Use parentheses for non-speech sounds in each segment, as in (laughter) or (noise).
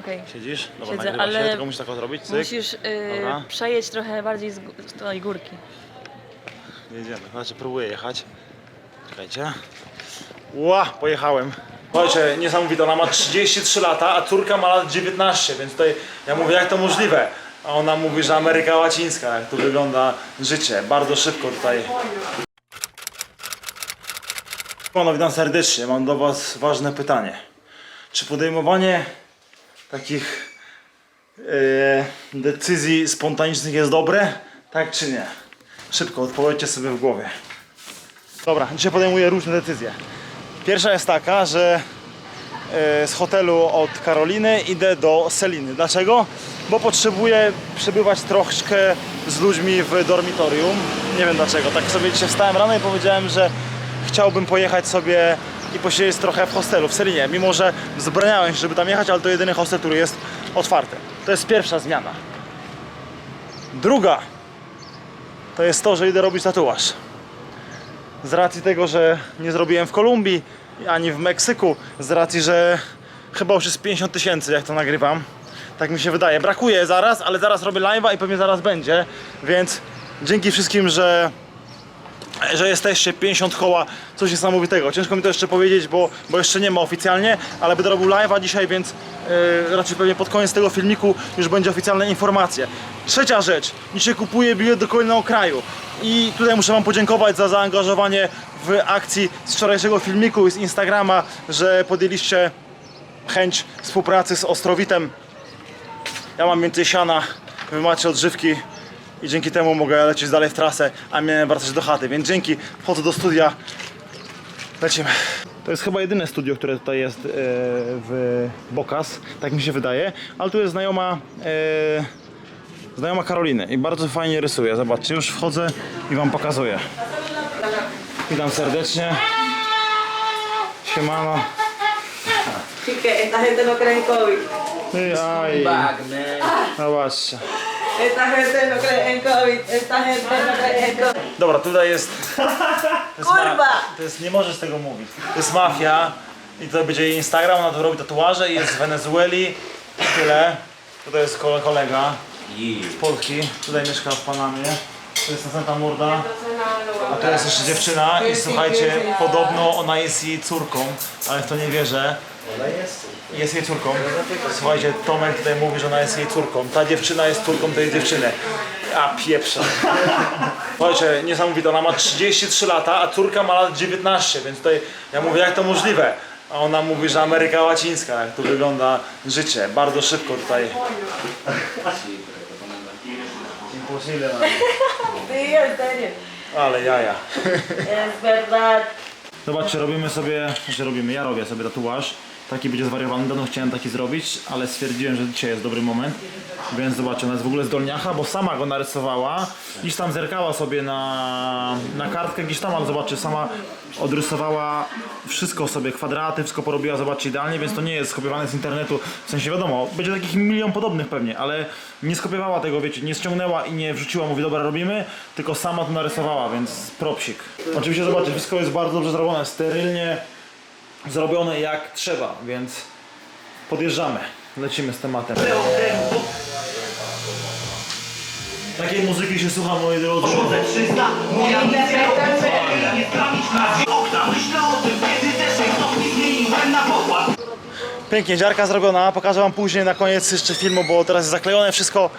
Okej. Siedzisz? Dobra, Siedzę, nagrywa ale się, tylko musisz tak o zrobić, cyk. Musisz y, Dobra. przejeść trochę bardziej z, gó- z tej górki. Jedziemy, znaczy próbuję jechać. Czekajcie. Ła, pojechałem. Słuchajcie, niesamowite, ona ma 33 lata, a córka ma lat 19, więc tutaj ja mówię, jak to możliwe? A ona mówi, że Ameryka Łacińska, jak tu wygląda życie. Bardzo szybko tutaj. Panowie, witam serdecznie. Mam do Was ważne pytanie. Czy podejmowanie takich e, decyzji spontanicznych jest dobre? Tak czy nie? Szybko odpowiedzcie sobie w głowie. Dobra, dzisiaj podejmuję różne decyzje. Pierwsza jest taka, że e, z hotelu od Karoliny idę do Seliny. Dlaczego? Bo potrzebuję przebywać troszkę z ludźmi w dormitorium. Nie wiem dlaczego. Tak sobie dzisiaj wstałem rano i powiedziałem, że chciałbym pojechać sobie i posiedzieć trochę w hostelu w Selinie. Mimo, że wzbraniałem się, żeby tam jechać, ale to jedyny hostel, który jest otwarty. To jest pierwsza zmiana. Druga to jest to, że idę robić tatuaż. Z racji tego, że nie zrobiłem w Kolumbii ani w Meksyku, z racji, że chyba już jest 50 tysięcy, jak to nagrywam. Tak mi się wydaje. Brakuje zaraz, ale zaraz robię live'a i pewnie zaraz będzie, więc dzięki wszystkim, że że jesteście 50 koła, coś niesamowitego. Ciężko mi to jeszcze powiedzieć, bo, bo jeszcze nie ma oficjalnie, ale będę robił live'a dzisiaj, więc yy, raczej pewnie pod koniec tego filmiku już będzie oficjalne informacje. Trzecia rzecz, dzisiaj kupuję bilet do kolejnego kraju i tutaj muszę Wam podziękować za zaangażowanie w akcji z wczorajszego filmiku i z Instagrama, że podjęliście chęć współpracy z Ostrowitem. Ja mam więcej siana, wy macie odżywki i dzięki temu mogę lecieć dalej w trasę, a miałem wracać do chaty, więc dzięki, wchodzę do studia, lecimy. To jest chyba jedyne studio, które tutaj jest e, w Bokas, tak mi się wydaje, ale tu jest znajoma, e, znajoma Karoliny i bardzo fajnie rysuje, zobaczcie, już wchodzę i Wam pokazuję. Witam serdecznie. Siemano. Así que esta gente no cree en COVID. Zobaczcie. Esta gente no cree en COVID. Esta gente no cree en COVID. Dobra, tutaj jest. (laughs) To jest, Kurwa! to jest nie możesz tego mówić. To jest mafia i to będzie jej Instagram, ona tu robi tatuaże i jest z Wenezueli. I tyle. Tutaj jest kole- kolega z Polski, tutaj mieszka w Panamie. To jest następna murda. A to jest jeszcze dziewczyna i słuchajcie, podobno ona jest jej córką, ale w to nie wierzę. Jest jej córką. Słuchajcie, Tomek tutaj mówi, że ona jest jej córką. Ta dziewczyna jest córką tej dziewczyny. A pieprza. Słuchajcie, niesamowite, ona ma 33 lata, a córka ma lat 19, więc tutaj ja mówię, jak to możliwe? A ona mówi, że Ameryka Łacińska, jak tu wygląda życie. Bardzo szybko tutaj. Imposible. Ale jaja. Zobaczcie, robimy sobie, znaczy robimy, ja robię sobie tatuaż. Taki będzie zwariowany, dawno chciałem taki zrobić, ale stwierdziłem, że dzisiaj jest dobry moment. Więc zobaczcie, ona jest w ogóle z bo sama go narysowała. Gdzieś tam zerkała sobie na, na kartkę, gdzieś tam, ale zobaczcie, sama odrysowała wszystko sobie, kwadraty, wszystko porobiła, zobaczcie, idealnie, więc to nie jest skopiowane z internetu. W sensie wiadomo, będzie takich milion podobnych pewnie, ale nie skopiowała tego, wiecie, nie ściągnęła i nie wrzuciła, mówi, dobra, robimy, tylko sama to narysowała, więc propsik. Oczywiście, zobaczcie, wszystko jest bardzo dobrze zrobione, sterylnie zrobione jak trzeba, więc podjeżdżamy, lecimy z tematem. Takiej muzyki się słucha, moi drodzy. Moja misja nie sprawić okna Myślę o tym, kiedy zmieniłem na Pięknie, dziarka zrobiona, pokażę wam później na koniec jeszcze filmu, bo teraz jest zaklejone wszystko.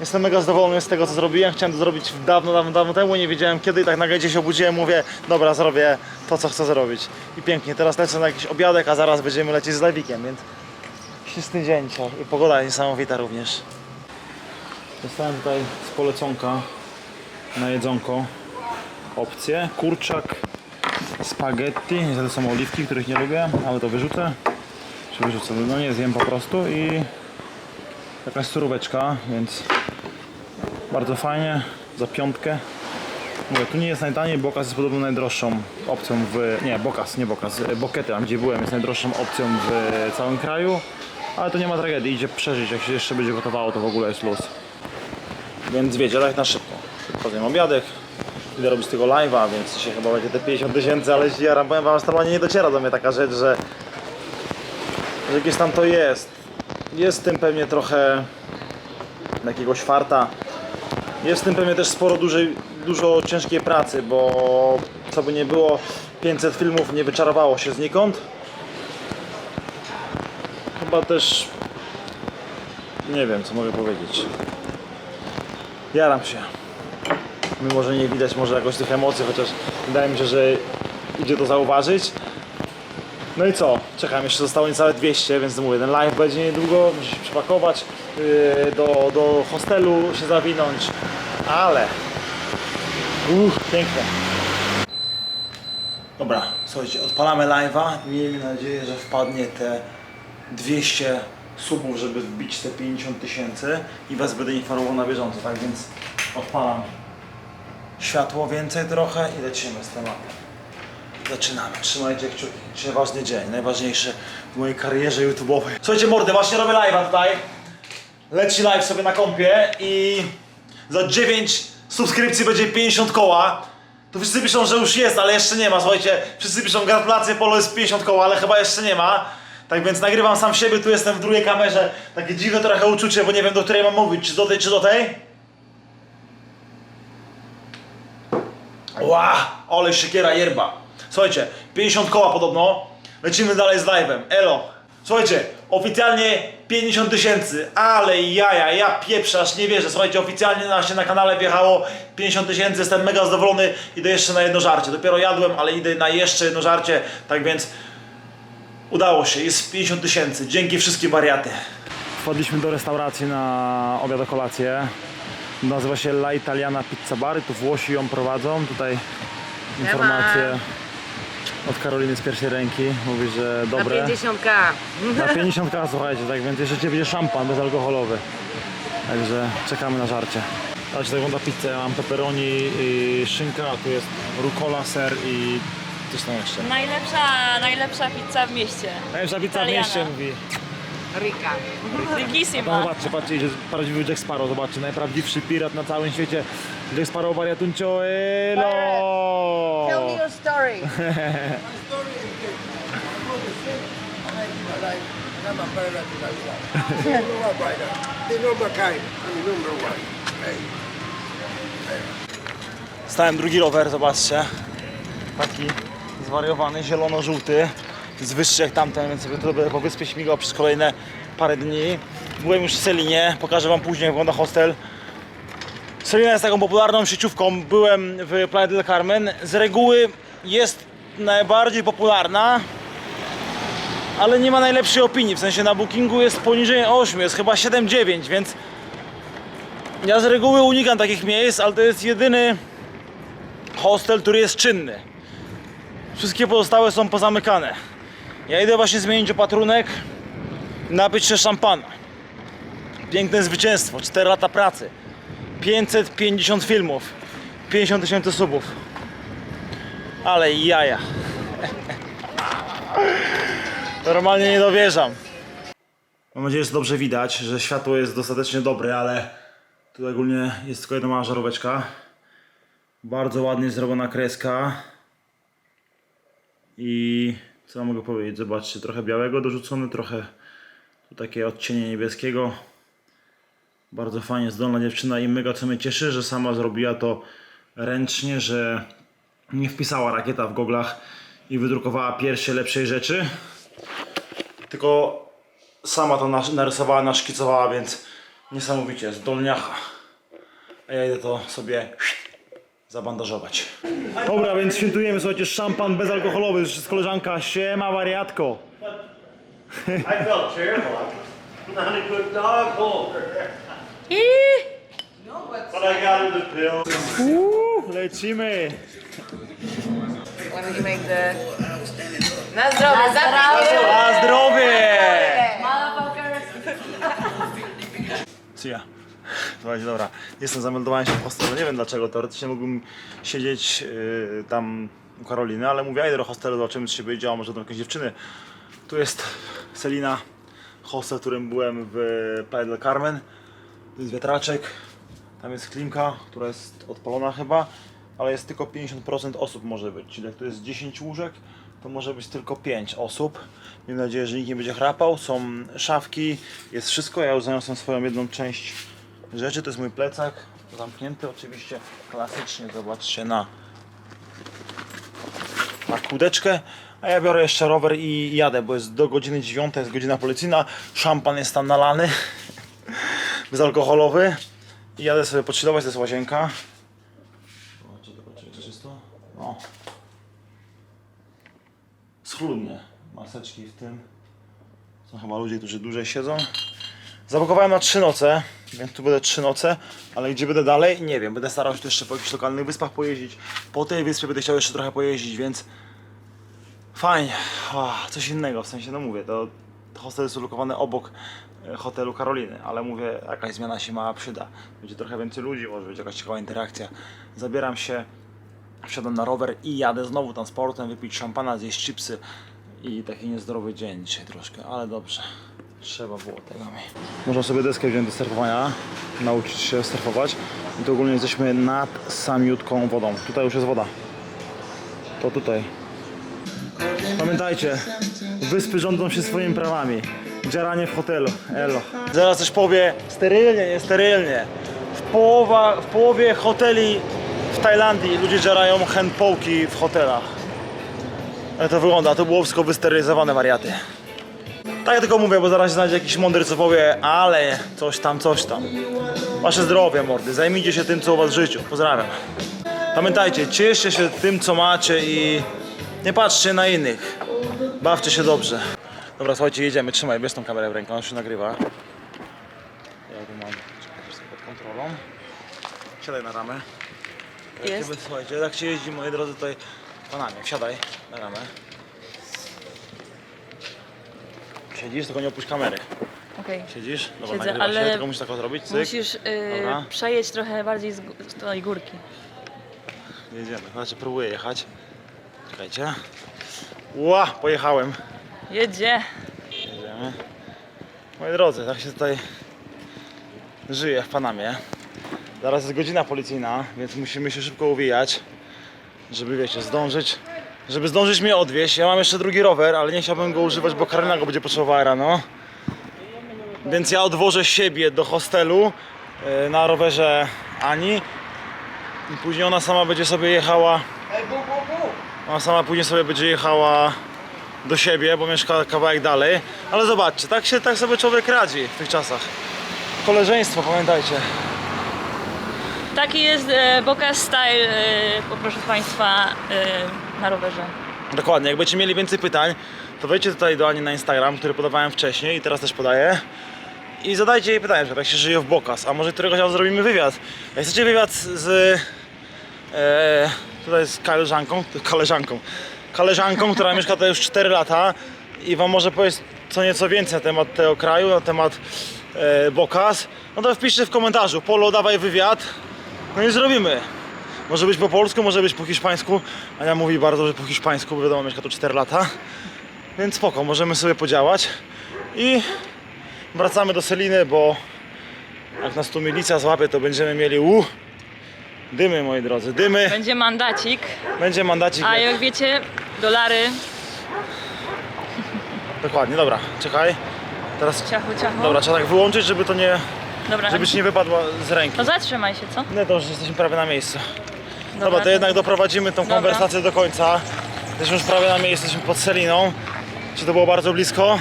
Jestem mega zadowolony z tego co zrobiłem, chciałem to zrobić dawno, dawno, dawno temu, nie wiedziałem kiedy i tak nagle gdzieś obudziłem, mówię, dobra zrobię to co chcę zrobić. I pięknie, teraz lecę na jakiś obiadek, a zaraz będziemy lecieć z Lewikiem, więc ścisty dzień i pogoda niesamowita również. Dostałem tutaj z poleconka na jedzonko opcje, kurczak, spaghetti, niestety są oliwki, których nie lubię, ale to wyrzucę. Czy wyrzucę, no nie zjem po prostu i jakaś suróweczka, więc bardzo fajnie, za piątkę. Mówię, tu nie jest najtaniej, Bokas jest podobno najdroższą opcją w... nie, Bokas, nie Bokas, e, Bokety, tam gdzie byłem, jest najdroższą opcją w całym kraju, ale to nie ma tragedii, idzie przeżyć, jak się jeszcze będzie gotowało, to w ogóle jest luz. Więc wiecie, tak na szybko. Zjem obiadek, idę robić tego live'a, więc dzisiaj chyba będzie te 50 tysięcy, ale jaram, powiem wam, że nie dociera do mnie taka rzecz, że że jakieś tam to jest. Jest w tym pewnie trochę jakiegoś farta. Jest w tym pewnie też sporo dużej, dużo ciężkiej pracy, bo co by nie było, 500 filmów nie wyczarowało się znikąd. Chyba też nie wiem co mogę powiedzieć. Jaram się. Mimo, że nie widać może jakoś tych emocji, chociaż wydaje mi się, że idzie to zauważyć. No i co? Czekam, jeszcze zostało niecałe 200, więc mówię, ten live będzie niedługo, muszę się przepakować, yy, do, do hostelu się zawinąć, ale... Uff, piękne. Dobra, słuchajcie, odpalamy live'a. Miejmy nadzieję, że wpadnie te 200 subów, żeby wbić te 50 tysięcy i Was będę informował na bieżąco, tak więc odpalam światło więcej trochę i lecimy z tematem. Zaczynamy. Trzymajcie kciuki. Dzisiaj ważny dzień, najważniejszy w mojej karierze YouTube'owej. Słuchajcie mordy, właśnie robię live'a tutaj. Leci live sobie na kompie i za 9 subskrypcji będzie 50 koła. Tu wszyscy piszą, że już jest, ale jeszcze nie ma. Słuchajcie, wszyscy piszą gratulacje, polo jest 50 koła, ale chyba jeszcze nie ma. Tak więc nagrywam sam siebie, tu jestem w drugiej kamerze. Takie dziwne trochę uczucie, bo nie wiem do której mam mówić, czy do tej, czy do tej. Ła, ale siekiera yerba. Słuchajcie, 50 koła podobno. Lecimy dalej z live'em. Elo. Słuchajcie, oficjalnie 50 tysięcy, ale jaja, ja pieprzę, aż nie wierzę. Słuchajcie, oficjalnie na, się na kanale wjechało 50 tysięcy, jestem mega zadowolony. Idę jeszcze na jedno żarcie. Dopiero jadłem, ale idę na jeszcze jedno żarcie. Tak więc udało się, jest 50 tysięcy. Dzięki wszystkim wariaty. Wpadliśmy do restauracji na obiad o kolację. Nazywa się La Italiana Pizza Bar tu Włosi ją prowadzą. Tutaj informacje od Karoliny z pierwszej ręki. Mówi, że Na dobre. 50k. Na 50 k słuchajcie, tak więc jeszcze będzie szampan bezalkoholowy. Także czekamy na żarcie. Tak się wygląda pizza. Ja mam pepperoni, i szynka, a tu jest rucola, ser i coś tam jeszcze. Najlepsza, najlepsza pizza w mieście. Najlepsza pizza w Italiana. mieście mówi. Rika. No Rigissima. zobaczcie, patrzcie, idzie prawdziwy Jack Sparrow, zobaczcie, najprawdziwszy pirat na całym świecie. Jack Sparrow wariatuncio, elo! Tell me your story. I'm a pirate in the number one rider. The number kind. I'm the number one. Hey. Stałem drugi rower, zobaczcie. Taki zwariowany, zielono-żółty. Jest wyższy jak tamten, więc sobie tu będę po wyspie śmigał przez kolejne parę dni. Byłem już w Celinie, pokażę wam później jak wygląda hostel. Selina jest taką popularną sieciówką. Byłem w Playa del Carmen. Z reguły jest najbardziej popularna, ale nie ma najlepszej opinii. W sensie na bookingu jest poniżej 8, jest chyba 7-9, więc ja z reguły unikam takich miejsc, ale to jest jedyny hostel, który jest czynny. Wszystkie pozostałe są pozamykane. Ja idę właśnie zmienić opatrunek, napić się szampana. Piękne zwycięstwo, 4 lata pracy, 550 filmów, 50 tysięcy subów. Ale jaja. Normalnie nie dowierzam. Mam nadzieję, że dobrze widać, że światło jest dostatecznie dobre, ale tu ogólnie jest tylko jedna mała żaróweczka. Bardzo ładnie zrobiona kreska. I co mogę powiedzieć? Zobaczcie, trochę białego dorzucone, trochę tu takie odcienie niebieskiego. Bardzo fajnie zdolna dziewczyna i mega co mnie cieszy, że sama zrobiła to ręcznie, że nie wpisała rakieta w goglach i wydrukowała pierwsze lepszej rzeczy. Tylko sama to narysowała, naszkicowała, więc niesamowicie zdolniacha. A ja idę to sobie zabandażować. Dobra, więc świętujemy, słuchajcie, szampan bezalkoholowy z koleżanka. Siema wariatko. I felt terrible. Not a good dog holder. But I got her the pill. Uuu, lecimy. When you make the... Na zdrowie, zapraszam. Na zdrowie! Ya. Słuchajcie, dobra, jestem, zameldowałem się w hostelu, nie wiem dlaczego, teoretycznie mógłbym siedzieć yy, tam u Karoliny, ale mówię, idę do hostelu, zobaczymy co się będzie działo, może do jakiejś dziewczyny. Tu jest Selina, hostel, w którym byłem w Playa del Carmen, tu jest wiatraczek, tam jest klimka, która jest odpalona chyba, ale jest tylko 50% osób może być, czyli jak tu jest 10 łóżek, to może być tylko 5 osób. Miejmy nadzieję, że nikt nie będzie chrapał. Są szafki, jest wszystko. Ja już zaniosłem swoją jedną część rzeczy. To jest mój plecak, zamknięty oczywiście klasycznie. Zobaczcie na, na kółdeczkę. A ja biorę jeszcze rower i jadę, bo jest do godziny 9, jest godzina policyjna. Szampan jest tam nalany, bezalkoholowy. I jadę sobie pochillować, to jest łazienka. Zobaczcie, zobaczcie, czy czysto. No. Schludnie. Maseczki w tym. Są chyba ludzie, którzy dłużej siedzą. Zabukowałem na trzy noce, więc tu będę trzy noce, ale gdzie będę dalej? Nie wiem. Będę starał się tu jeszcze po jakichś lokalnych wyspach pojeździć. Po tej wyspie będę chciał jeszcze trochę pojeździć, więc fajnie. O, coś innego, w sensie, no mówię, to hostel jest ulokowany obok hotelu Karoliny, ale mówię, jakaś zmiana się mała przyda. Będzie trochę więcej ludzi, może być jakaś ciekawa interakcja. Zabieram się wsiadam na rower i jadę znowu tam sportem, wypić szampana, zjeść chipsy i taki niezdrowy dzień dzisiaj troszkę, ale dobrze. Trzeba było tego mi. Można sobie deskę wziąć do surfowania, nauczyć się surfować i to ogólnie jesteśmy nad samiutką wodą. Tutaj już jest woda. To tutaj. Pamiętajcie, wyspy rządzą się swoimi prawami. Dzieranie w hotelu, elo. Zaraz coś powie, sterylnie, nie sterylnie. W, połowa, w połowie hoteli w Tajlandii ludzie dzierają handpołki w hotelach. Ale to wygląda, to było wszystko wysterylizowane wariaty. Tak ja tylko mówię, bo zaraz znajdzie jakiś mądry, co powie, ale coś tam, coś tam. Wasze zdrowie, mordy, zajmijcie się tym, co u was w życiu. Pozdrawiam. Pamiętajcie, cieszcie się tym, co macie i nie patrzcie na innych. Bawcie się dobrze. Dobra, słuchajcie, jedziemy. Trzymaj, bierz tą kamerę w rękę, ona się nagrywa. Ja tu mam czekaj, wszystko pod kontrolą. Siadaj na ramę. Jest. Jedziemy, Słuchajcie, jak się jeździ, moi drodzy, tutaj panami. Wsiadaj na ramę. Siedzisz, tylko nie opuść kamery. Okej. Siedzisz? Dobra, Siedzę, nagrywa się, ale tylko musisz tak o zrobić. Cyk. Musisz y, Dobra. przejeść trochę bardziej z, gó- z tej górki. Jedziemy. Znaczy, próbuję jechać. Czekajcie. Ła, pojechałem. Jedzie. Jedziemy. Moi drodzy, tak się tutaj żyje w Panamie. Zaraz jest godzina policyjna, więc musimy się szybko uwijać, żeby wiecie, zdążyć, żeby zdążyć mnie odwieźć. Ja mam jeszcze drugi rower, ale nie chciałbym go używać, bo Karolina go będzie potrzebowała rano. Więc ja odwożę siebie do hostelu e, na rowerze Ani i później ona sama będzie sobie jechała. Ona sama później sobie będzie jechała do siebie, bo mieszka kawałek dalej. Ale zobaczcie, tak się tak sobie człowiek radzi w tych czasach. Koleżeństwo, pamiętajcie. Taki jest e, Boca Style, e, poproszę Państwa, e, na rowerze. Dokładnie, jak będziecie mieli więcej pytań, to wejdźcie tutaj do Ani na Instagram, który podawałem wcześniej i teraz też podaję. I zadajcie jej pytanie, jak się żyje w Bokas, a może któregoś razu zrobimy wywiad. Jak chcecie wywiad z... E, tutaj z (laughs) koleżanką, koleżanką, koleżanką, która mieszka tutaj już 4 lata i wam może powiedzieć co nieco więcej na temat tego kraju, na temat e, Bokas, no to wpiszcie w komentarzu, Polo dawaj wywiad, no i zrobimy. Może być po polsku, może być po hiszpańsku. Ania mówi bardzo dobrze po hiszpańsku, bo wiadomo, mieszka tu 4 lata. Więc spoko, możemy sobie podziałać. I wracamy do Seliny, bo jak nas tu milicja złapie, to będziemy mieli u dymy, moi drodzy, dymy. Będzie mandacik, Będzie mandacik. a jak- wiecie, dolary, Dokładnie, dobra, czekaj. Teraz, ciachu, ciachu. dobra, trzeba tak wyłączyć, żeby to nie, Dobra. żeby ci nie wypadła z ręki. To zatrzymaj się, co? Nie, to już jesteśmy prawie na miejscu. Dobra, Dobra, to jednak doprowadzimy tą Dobra. konwersację do końca. Jesteśmy już prawie na miejscu, jesteśmy pod Seliną. Czy to było bardzo blisko?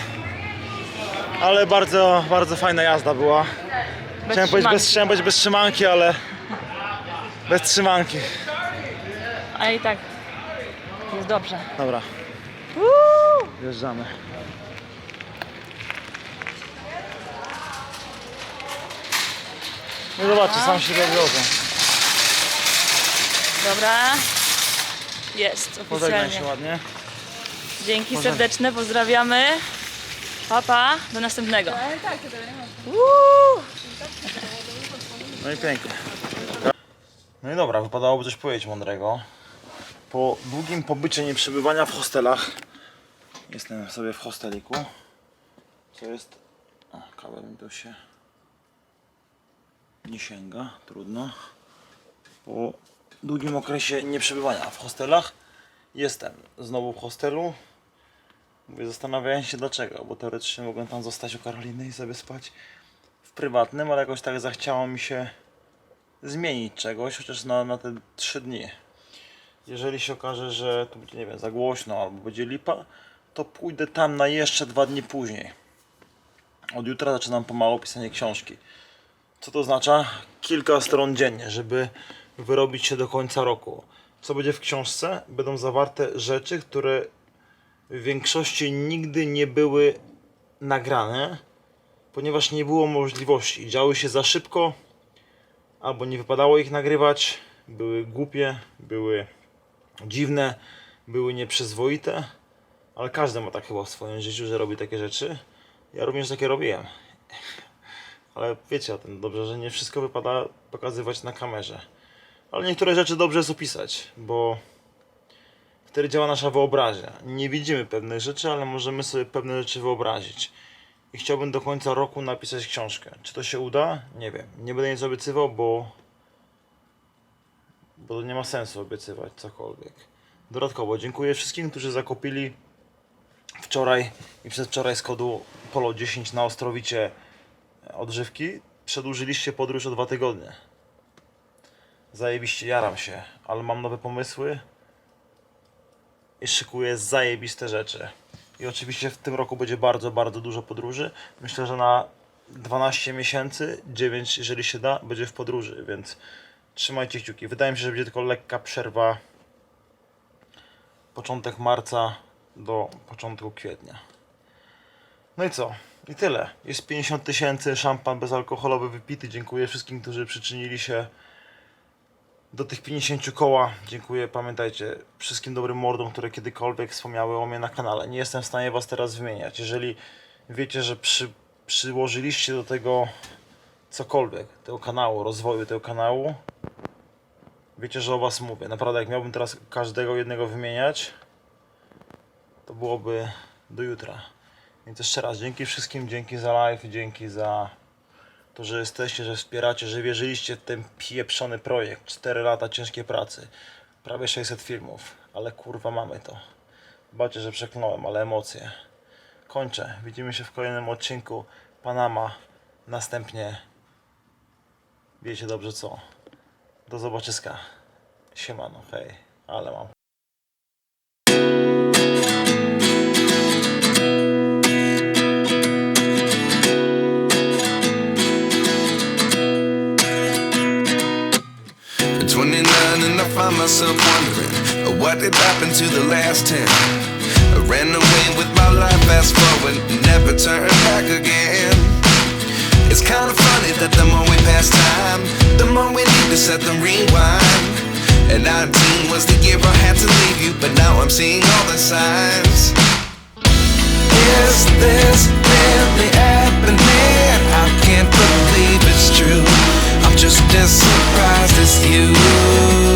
Ale bardzo, bardzo fajna jazda była. Bez Chciałem powiedzieć, bez, chciałem powiedzieć bez trzymanki, ale bez trzymanki. A i tak jest dobrze. Dobra. Wjeżdżamy. No zobaczcie, sam się dowiozę. Dobra. Jest, Pożegnaj oficjalnie. się ładnie. Dzięki Może- serdeczne, pozdrawiamy. Papa, do następnego. No i pięknie. No i dobra, wypadałoby coś powiedzieć mądrego. Po długim pobycie nieprzebywania w hostelach jestem sobie w hosteliku. Co jest? O, kabel mi tu się nie sięga, trudno. Po długim okresie nieprzebywania w hostelach Jestem znowu w hostelu. Mówię, zastanawiałem się dlaczego, bo teoretycznie mogłem tam zostać u Karoliny i sobie spać w prywatnym, ale jakoś tak zachciało mi się zmienić czegoś, chociaż na, na te trzy dni. Jeżeli się okaże, że tu będzie, nie wiem, za głośno albo będzie lipa, to pójdę tam na jeszcze dwa dni później. Od jutra zaczynam pomału pisanie książki. Co to oznacza? Kilka stron dziennie, żeby wyrobić się do końca roku. Co będzie w książce? Będą zawarte rzeczy, które w większości nigdy nie były nagrane, ponieważ nie było możliwości. Działy się za szybko, albo nie wypadało ich nagrywać, były głupie, były dziwne, były nieprzyzwoite, ale każdy ma tak chyba w swoim życiu, że robi takie rzeczy. Ja również takie robiłem. Ale wiecie o tym dobrze, że nie wszystko wypada pokazywać na kamerze. Ale niektóre rzeczy dobrze jest opisać, bo wtedy działa nasza wyobraźnia. Nie widzimy pewnych rzeczy, ale możemy sobie pewne rzeczy wyobrazić. I chciałbym do końca roku napisać książkę. Czy to się uda? Nie wiem. Nie będę nic obiecywał, bo bo nie ma sensu obiecywać cokolwiek. Dodatkowo dziękuję wszystkim, którzy zakupili wczoraj i przedwczoraj z kodu POLO10 na Ostrowicie odżywki. Przedłużyliście podróż o dwa tygodnie. Zajebiście, jaram się, ale mam nowe pomysły i szykuję zajebiste rzeczy. I oczywiście w tym roku będzie bardzo, bardzo dużo podróży. Myślę, że na 12 miesięcy, 9 jeżeli się da, będzie w podróży, więc trzymajcie kciuki. Wydaje mi się, że będzie tylko lekka przerwa początek marca do początku kwietnia. No i co? I tyle. Jest 50 tysięcy, szampan bezalkoholowy wypity. Dziękuję wszystkim, którzy przyczynili się do tych 50 koła. Dziękuję, pamiętajcie, wszystkim dobrym mordom, które kiedykolwiek wspomniały o mnie na kanale. Nie jestem w stanie was teraz wymieniać. Jeżeli wiecie, że przy, przyłożyliście do tego cokolwiek, tego kanału, rozwoju tego kanału, wiecie, że o was mówię. Naprawdę, jak miałbym teraz każdego jednego wymieniać, to byłoby do jutra. Więc jeszcze raz, dzięki wszystkim, dzięki za live, dzięki za to, że jesteście, że wspieracie, że wierzyliście w ten pieprzony projekt. 4 lata ciężkiej pracy, prawie 600 filmów, ale kurwa mamy to. Bacie, że przeklnąłem, ale emocje. Kończę. Widzimy się w kolejnym odcinku Panama. Następnie wiecie dobrze co. Do zobaczyska. Siemano, hej. Ale mam. 29 and I find myself wondering uh, What did happen to the last 10? I ran away with my life fast forward Never turned back again It's kinda funny that the more we pass time The more we need to set the rewind And 19 was the year I had to leave you But now I'm seeing all the signs Is this really happening? I can't believe it's true just as surprised as you.